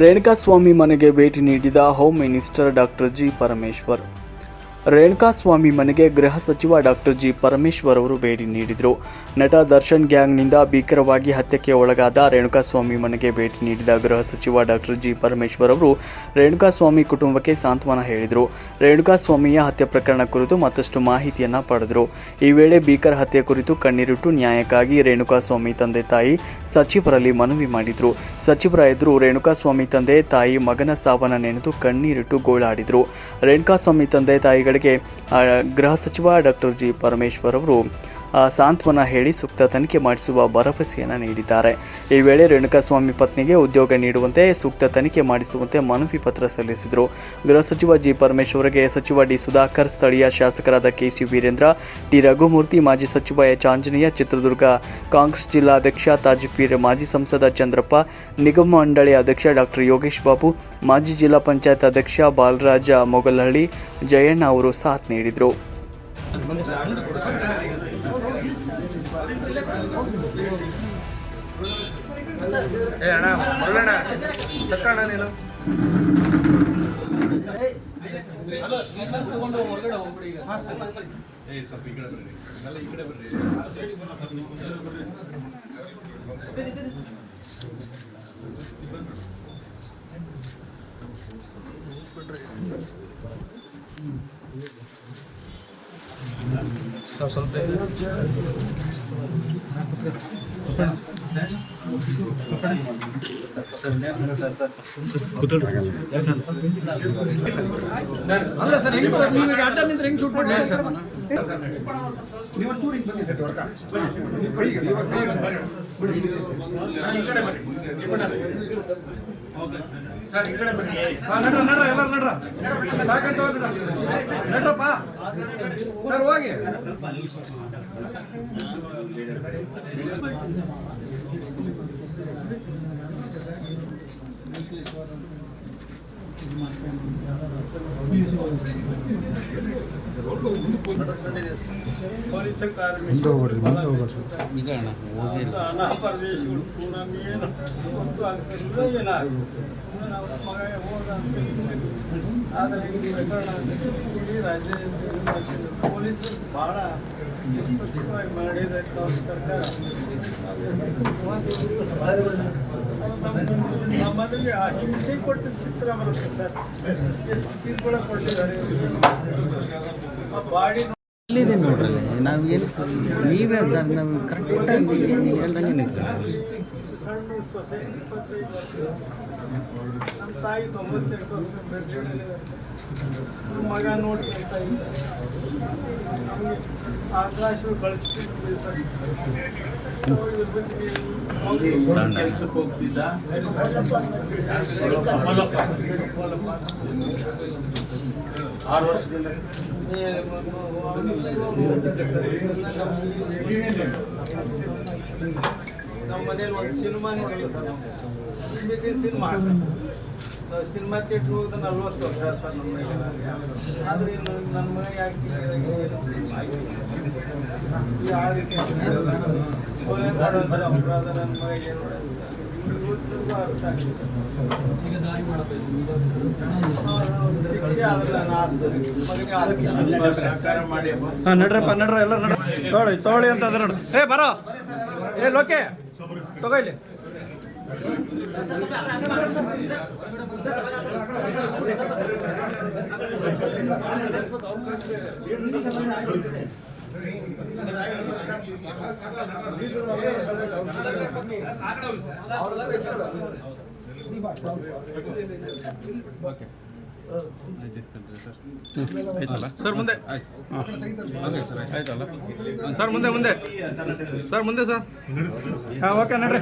ರೇಣುಕಾಸ್ವಾಮಿ ಮನೆಗೆ ಭೇಟಿ ನೀಡಿದ home minister doctor G Parameshwar. Renukaswamy ಮನೆಗೆ ಗೃಹ ಸಚಿವ ಡಾಕ್ಟರ್ ಜಿ ಪರಮೇಶ್ವರ್ ಅವರು ಭೇಟಿ ನೀಡಿದರು. ನಟ ದರ್ಶನ್ ಗ್ಯಾಂಗ್ನಿಂದ ಭೀಕರವಾಗಿ ಹತ್ಯೆಗೆ ಒಳಗಾದ ರೇಣುಕಾಸ್ವಾಮಿ ಮನೆಗೆ ಭೇಟಿ ನೀಡಿದ ಗೃಹ ಸಚಿವ ಡಾಕ್ಟರ್ ಜಿ ಪರಮೇಶ್ವರ್ ಅವರು ರೇಣುಕಾಸ್ವಾಮಿ ಕುಟುಂಬಕ್ಕೆ ಸಾಂತ್ವನ ಹೇಳಿದರು. ರೇಣುಕಾಸ್ವಾಮಿಯ ಹತ್ಯೆ ಪ್ರಕರಣ ಕುರಿತು ಮತ್ತಷ್ಟು ಮಾಹಿತಿಯನ್ನು ಪಡೆದರು. ಈ ವೇಳೆ ಭೀಕರ ಹತ್ಯೆ ಕುರಿತು ಕಣ್ಣೀರಿಟ್ಟು ನ್ಯಾಯಕ್ಕಾಗಿ ರೇಣುಕಾಸ್ವಾಮಿ ತಂದೆ ತಾಯಿ ಸಚಿವರಲ್ಲಿ ಮನವಿ ಮಾಡಿದ್ರು. ಸಚಿವರ ಎದುರು ರೇಣುಕಾಸ್ವಾಮಿ ತಂದೆ ತಾಯಿ ಮಗನ ಸಾವನ್ನ ನೆನೆದು ಕಣ್ಣೀರಿಟ್ಟು ಗೋಳಾಡಿದ್ರು. ರೇಣುಕಾಸ್ವಾಮಿ ತಂದೆ ತಾಯಿಗಳಿಗೆ ಗೃಹ ಸಚಿವ ಡಾಕ್ಟರ್ ಜಿ ಪರಮೇಶ್ವರ್ ಅವರು ಸಾಂತ್ವನ ಹೇಳಿ ಸೂಕ್ತ ತನಿಖೆ ಮಾಡಿಸುವ ಭರವಸೆಯನ್ನು ನೀಡಿದ್ದಾರೆ. ಈ ವೇಳೆ ರೇಣುಕಾಸ್ವಾಮಿ ಪತ್ನಿಗೆ ಉದ್ಯೋಗ ನೀಡುವಂತೆ ಸೂಕ್ತ ತನಿಖೆ ಮಾಡಿಸುವಂತೆ ಮನವಿ ಪತ್ರ ಸಲ್ಲಿಸಿದರು. ಗೃಹ ಸಚಿವ ಜಿ ಪರಮೇಶ್ವರ್ಗೆ ಸಚಿವ ಡಿ ಸುಧಾಕರ್, ಸ್ಥಳೀಯ ಶಾಸಕರಾದ ಕೆಸಿ ವೀರೇಂದ್ರ, ಟಿ ರಘುಮೂರ್ತಿ, ಮಾಜಿ ಸಚಿವ ಎಚ್ ಆಂಜನೇಯ, ಚಿತ್ರದುರ್ಗ ಕಾಂಗ್ರೆಸ್ ಜಿಲ್ಲಾಧ್ಯಕ್ಷ ತಾಜ್ಪೀರ್ ಮಾಜಿ ಸಂಸದ ಚಂದ್ರಪ್ಪ, ನಿಗಮ ಮಂಡಳಿ ಅಧ್ಯಕ್ಷ ಡಾಕ್ಟರ್ ಯೋಗೇಶ್ ಬಾಬು, ಮಾಜಿ ಜಿಲ್ಲಾ ಪಂಚಾಯತ್ ಅಧ್ಯಕ್ಷ ಬಾಲರಾಜ ಮೊಗಲಹಳ್ಳಿ ಜಯಣ್ಣ ಅವರು ಸಾಥ್ ನೀಡಿದರು. ಏ ಅಣ್ಣ ಮರಳಣ್ಣ ಸತ್ತಣ್ಣ ನೀನು. ಸ್ವಲ್ಪ ಅಲ್ಲ ಸರ್ ಹೆಂಗ್ ಬರೋದು? ನೀವು ಈಗ ಅಡ್ಡ ನಿಂತ್ರೆ ಹೆಂಗ್ ಶೂಟ್ ಮಾಡಿ ಸರ್ ನಾನು ನೀವು ಒಂಚೂರು ಹಿಂಗ್ ಬನ್ನಿ. ನಡ್ರ, ನಡ್ರ, ಎಲ್ಲರೂ ನಡ್ರ. ನಡ್ರಪ್ಪ. ಸರ್ ಹೋಗಿ ಪೊಲೀಸರು ಬಹಳ ನಿಷ್ಪಕ್ಷಪಾತವಾಗಿ ಮಾಡಿದ್ರೆ ಸರ್ಕಾರ ನಮ್ಮಲ್ಲಿ ಆ ಹಿಂಸೆ ಕೊಟ್ಟ ಚಿತ್ರ ಬರುತ್ತೆ ಸರ್. ಕೊಟ್ಟಿದ್ದಾರೆ. ಆ ಬಾಡಿ ಇಲ್ಲಿದೆ ನೋಡ್ರಿ? ನಾವು ಏನು ನೀವೇ ನಾವು- ಕರೆಕ್ಟ್ ಕರೆಕ್ಟಾಗಿ ಹೇಳ್ದಂಗೆ ನಿಂತ್ಕೊಳ್ಳಿ. ಸಣ್ಣ ಸೊಸೆ ಇಪ್ಪತ್ತೈದು ವರ್ಷ ನಮ್ಮ ತಾಯಿ ತೊಂಬತ್ತೆಂಟು ವರ್ಷ ನಮ್ಮ ಮಗ ನೋಡಿ ಆಕಾಶ ಕಳಿಸ್ತಿದ್ವಿ ಸರ್. ಆರು ವರ್ಷದಿಂದ ನಮ್ಮ ಮನೇಲಿ ಒಂದು ಸಿನಿಮಾ ನೋಡಲ್ಲ ಸರ್ ನಾವು ಹಿಂದಿ ಸಿನಿಮಾ ಸಿನಿಮಾ ಥಿಯೇಟ್ರ್ ಹೋಗಿದ ನಲ್ವತ್ತು ವರ್ಷ ಸರ್ ನಮ್ಮ ಮನೆಗೆ ಆದ್ರೆ ನನ್ನ ಮಗ ಯಾಕೆ ಯಾವ ರೀತಿ ನಡ್ರಪ್ಪ ನಡ್ರ ಎಲ್ಲ ನಡ್ರಿ. ತೋಳಿ ತೋಳಿ ಅಂತ ಅದ್ರ ಏ ಬರೋ. ಏ ಲೋಕೆ ತಗೋ ಇಲ್ಲಿ ಸರ್ ಮುಂದೆ. ಸರ್ ಮುಂದೆ ಮುಂದೆ. ಸರ್ ಮುಂದೆ ಸರ್. ಹಾಂ ಓಕೆ ನೋಡ್ರಿ.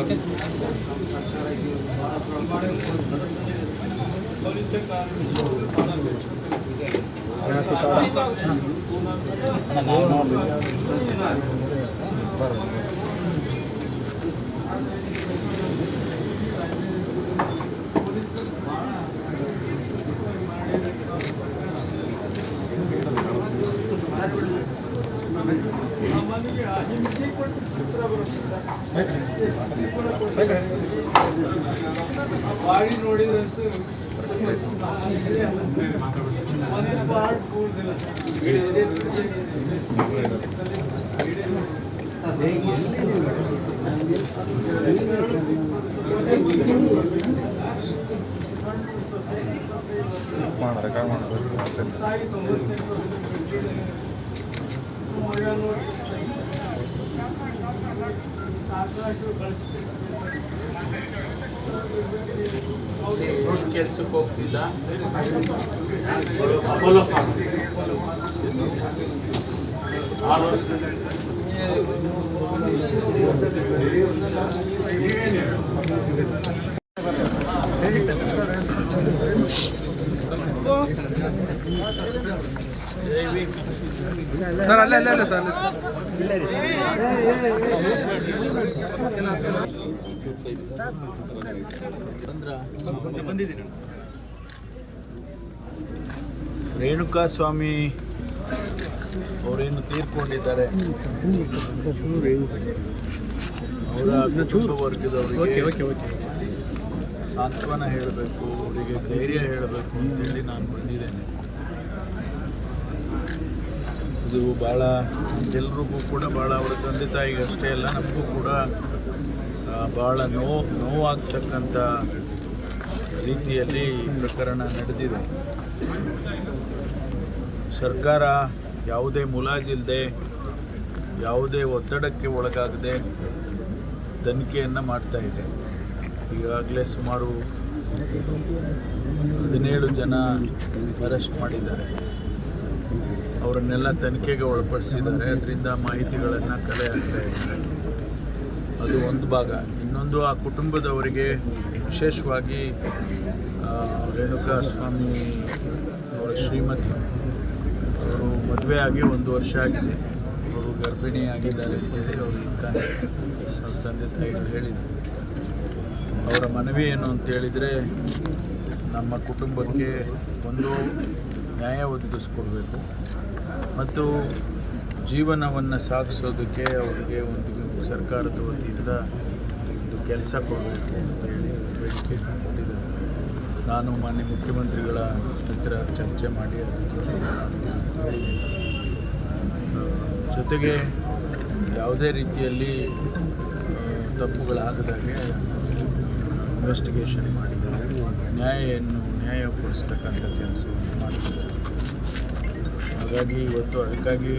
ಓಕೆ ಆಮೇಲೆ ಅಹಿಂಸೆ ಕೊಟ್ಟು ಚಿತ್ರ ಬರುತ್ತೆ ತಾಯಿ ತೊಂಬತ್ತೆಂಟು ವರ್ಷದ ಮಗ ನೋಡಿ ಆಕಾಶ ಕೆಲ್ಸಕ್ಕೆ ಹೋಗ್ತಿಲ್ಲ ಅಪೋಲೋ ಫಾರ್ಮ್ ಆರು ವರ್ಷದಿಂದ ಸರ್, ಅಲ್ಲೇ ಅಲ್ಲೇ ಅಲ್ಲೇ, ಸರ್. ರೇಣುಕಾ ಸ್ವಾಮಿ ಅವರೇನು ತೀರ್ಕೊಂಡಿದ್ದಾರೆ ಅವರ ಕುಟುಂಬ ವರ್ಗದವರಿಗೆ ಸಾಂತ್ವನ ಹೇಳಬೇಕು, ಅವರಿಗೆ ಧೈರ್ಯ ಹೇಳಬೇಕು ಅಂತೇಳಿ ನಾನು ಬಂದಿದ್ದೇನೆ ಇದು ಭಾಳ ಎಲ್ರಿಗೂ ಕೂಡ ಭಾಳ ಅವರ ತಂದೆ ತಾಯಿಗೆ ಅಷ್ಟೇ ಅಲ್ಲ, ನಮಗೂ ಕೂಡ ಭಾಳ ನೋವು, ನೋವಾಗ್ತಕ್ಕಂಥ ರೀತಿಯಲ್ಲಿ ಈ ಪ್ರಕರಣ ನಡೆದಿದೆ. ಸರ್ಕಾರ ಯಾವುದೇ ಮುಲಾಜಿಲ್ಲದೆ ಯಾವುದೇ ಒತ್ತಡಕ್ಕೆ ಒಳಗಾಗದೆ ತನಿಖೆಯನ್ನು ಇದೆ. ಈಗಾಗಲೇ ಸುಮಾರು ಹದಿನೇಳು ಜನ ಅರೆಸ್ಟ್ ಮಾಡಿದ್ದಾರೆ. ಅವರನ್ನೆಲ್ಲ ತನಿಖೆಗೆ ಒಳಪಡಿಸಿದ್ದಾರೆ. ಅದರಿಂದ ಮಾಹಿತಿಗಳನ್ನು ಕಲೆ ಹಾಕ್ತಾ ಇದ್ದಾರೆ ಅದು ಒಂದು ಭಾಗ. ಇನ್ನೊಂದು, ಆ ಕುಟುಂಬದವರಿಗೆ ವಿಶೇಷವಾಗಿ ರೇಣುಕಾ ಸ್ವಾಮಿ ಅವರ ಶ್ರೀಮತಿ. ಅವರು ಮದುವೆ ಆಗಿ ಒಂದು ವರ್ಷ ಆಗಿದೆ. ಅವರು ಗರ್ಭಿಣಿ ಆಗಿದ್ದಾರೆ ಅಂತೇಳಿ ಅವರು ಇರ್ತಾನೆ ತಾನೇ ಅವ್ರ ತಂದೆ ತಾಯಿಗಳು ಹೇಳಿದರು. ಅವರ ಮನವಿ ಏನು ಅಂತ ಹೇಳಿದರೆ, ನಮ್ಮ ಕುಟುಂಬಕ್ಕೆ ಒಂದು ನ್ಯಾಯ ಒದಗಿಸ್ಕೊಡ್ಬೇಕು ಮತ್ತು ಜೀವನವನ್ನು ಸಾಗಿಸೋದಕ್ಕೆ ಅವರಿಗೆ ಒಂದು ಸರ್ಕಾರದ ವತಿಯಿಂದ ಒಂದು ಕೆಲಸ ಕೊಡಬೇಕು ಅಂತ ಹೇಳಿ ಬೇಡಿಕೆ ಕೊಟ್ಟಿದ್ದಾರೆ. ನಾನು ಮಾನ್ಯ ಮುಖ್ಯಮಂತ್ರಿಗಳ ಹತ್ರ ಚರ್ಚೆ ಮಾಡಿ ಜೊತೆಗೆ ಯಾವುದೇ ರೀತಿಯಲ್ಲಿ ತಪ್ಪುಗಳಾಗದಾಗೆ ಇನ್ವೆಸ್ಟಿಗೇಷನ್ ಮಾಡಿದ್ದಾರೆ. ನ್ಯಾಯವನ್ನು ನ್ಯಾಯ ಕೊಡಿಸ್ತಕ್ಕಂಥ ಕೆಲಸವನ್ನು ಮಾಡ್ತಾರೆ ಹಾಗಾಗಿ ಇವತ್ತು ಅದಕ್ಕಾಗಿ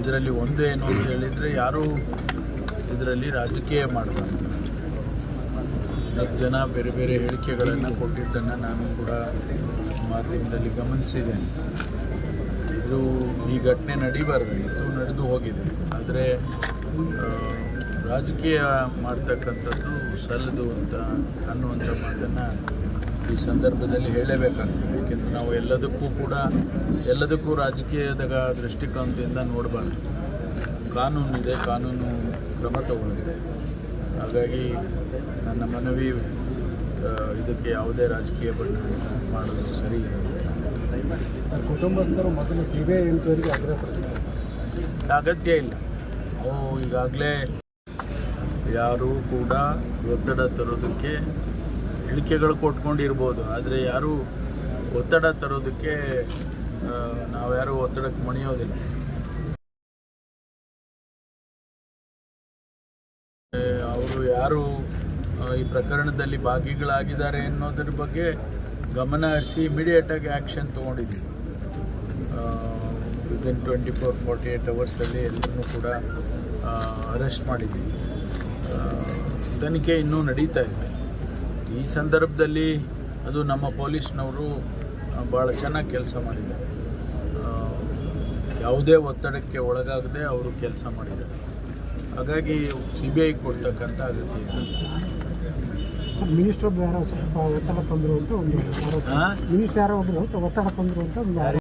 ಇದರಲ್ಲಿ ಒಂದೇ ಏನು ಅಂತ ಹೇಳಿದರೆ ಯಾರೂ ಇದರಲ್ಲಿ ರಾಜಕೀಯ ಮಾಡಬಾರ್ದು. ಜನ ಬೇರೆ ಬೇರೆ ಹೇಳಿಕೆಗಳನ್ನು ಕೊಟ್ಟಿದ್ದನ್ನು ನಾನು ಕೂಡ ಮಾಧ್ಯಮದಲ್ಲಿ ಗಮನಿಸಿದ್ದೇನೆ. ಇದು ಈ ಘಟನೆ ನಡೀಬಾರ್ದಾಗಿತ್ತು ನಡೆದು ಹೋಗಿದೆ. ಆದರೆ ರಾಜಕೀಯ ಮಾಡ್ತಕ್ಕಂಥದ್ದು ಸಲ್ಲದು ಅಂತ ಅನ್ನುವಂಥ ಮಾತನ್ನು ಈ ಸಂದರ್ಭದಲ್ಲಿ ಹೇಳಲೇಬೇಕಾಗ್ತದೆ ಏಕೆಂದರೆ ನಾವು ಎಲ್ಲದಕ್ಕೂ ಕೂಡ ಎಲ್ಲದಕ್ಕೂ ರಾಜಕೀಯದ ದೃಷ್ಟಿಕೋನದಿಂದ ನೋಡಬಾರ್ದು. ಇದೆ, ಕಾನೂನು ಕ್ರಮ ತಗೊಂಡಿದೆ. ಹಾಗಾಗಿ ನನ್ನ ಮನವಿ ಇದಕ್ಕೆ ಯಾವುದೇ ರಾಜಕೀಯ ಬಣ್ಣ ಮಾಡೋದು ಸರಿ ಇಲ್ಲ. ಕುಟುಂಬಸ್ಥರು ಮೊದಲು ಸಿ ಬಿ ಐ ಎಂಕ್ವೈರಿಗೆ ಆಗ್ರಹಪಡಿಸಿದ್ದಾರೆ ಅಗತ್ಯ ಇಲ್ಲ. ಅವು ಈಗಾಗಲೇ ಯಾರೂ ಕೂಡ ಒತ್ತಡ ತರೋದಕ್ಕೆ ಹೇಳಿಕೆಗಳು ಕೊಟ್ಕೊಂಡಿರ್ಬೋದು, ಆದರೆ ಯಾರೂ ಒತ್ತಡ ತರೋದಕ್ಕೆ ನಾವ್ಯಾರು ಒತ್ತಡಕ್ಕೆ ಮಣಿಯೋದಿಲ್ಲ. ಅವರು ಯಾರು ಈ ಪ್ರಕರಣದಲ್ಲಿ ಭಾಗಿಗಳಾಗಿದ್ದಾರೆ ಅನ್ನೋದ್ರ ಬಗ್ಗೆ ಗಮನ ಹರಿಸಿ ಇಮಿಡಿಯೇಟಾಗಿ ಆ್ಯಕ್ಷನ್ ತೊಗೊಂಡಿದ್ದೀವಿ. Within twenty four forty eight ಅವರ್ಸಲ್ಲಿ ಎಲ್ಲರನ್ನೂ ಕೂಡ ಅರೆಸ್ಟ್ ಮಾಡಿದ್ದೀವಿ. ತನಿಖೆ ಇನ್ನೂ ನಡೀತಾ ಇದೆ. ಈ ಸಂದರ್ಭದಲ್ಲಿ ಅದು ನಮ್ಮ ಪೊಲೀಸ್ನವರು ಭಾಳ ಚೆನ್ನಾಗಿ ಕೆಲಸ ಮಾಡಿದ್ದಾರೆ. ಯಾವುದೇ ಒತ್ತಡಕ್ಕೆ ಒಳಗಾಗದೆ ಅವರು ಕೆಲಸ ಮಾಡಿದ್ದಾರೆ. ಹಾಗಾಗಿ ಸಿ ಬಿ ಐ ಕೊಡ್ತಕ್ಕಂಥ ಅಗತ್ಯ ಮಿನಿಸ್ಟರ್ ಯಾರೋ ಸ್ವಲ್ಪ ಒತ್ತಡ ತಂದರು ಅಂತ ಒಂದು ಮಿನಿಸ್ಟರ್ ಯಾರೋ ಒಬ್ಬರು ಒತ್ತಡ ತಂದರು ಅಂತ ಒಂದು